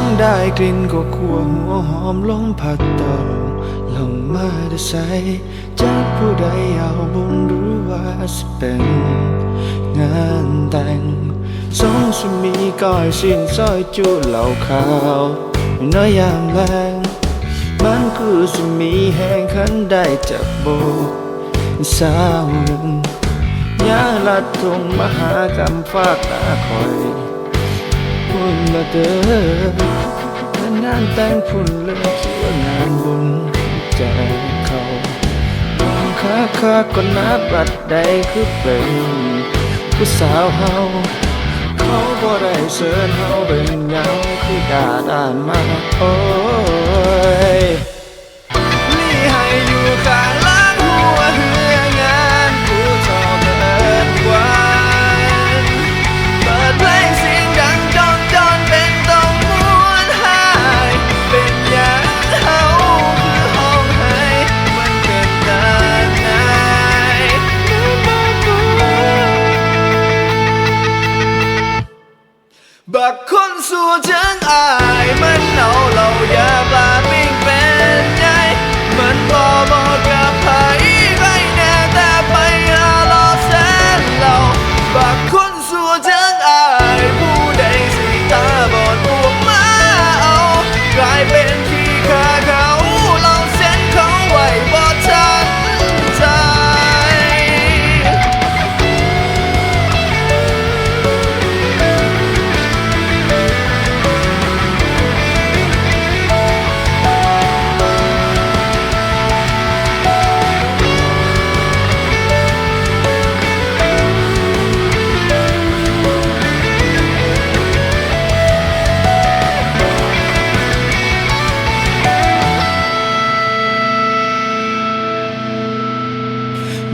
งได้กลิ่นก็ขัวหัวหอมลมพัดตลงลงมาได้ใสจากผู้ใดเอาบุญหรือว่าสิเป็นงานแต่งสองสมีก้อยสิ้นซอยจุเหล่าขาวน้อยยามแรงมันคือสมีแห่งขันได้จากโบสาวหนึ่งยาลัดทงมหากรรมฝากตาคอย พุ่นละเด้องานแต่งพุ่นเลยคิดว่างานบุญใจเขาค้าค้าก็นับบัดใดคือเป็นผู้สาวเฮาเขาบ่ได้เชิญเฮาเป็นหยังคือดาดานมาโอ้ บักคนสู่จังอาย มันเอาเราอย่าปลาปิ้งเป็น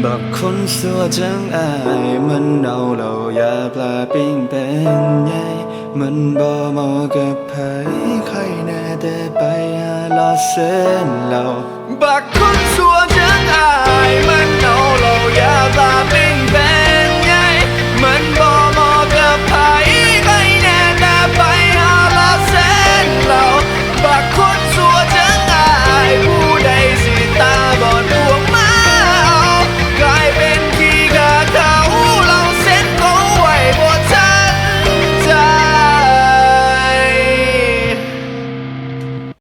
บอกคนสัวจังอายมันเอาเหล่ายาปลาปิ้งเป็นไงมันบ่เหมากับไผใครแน่แต่ไปหาลอเส้นเราบอกคนสัวจังอายมันเอาเหล่ายาปลาปิ้ง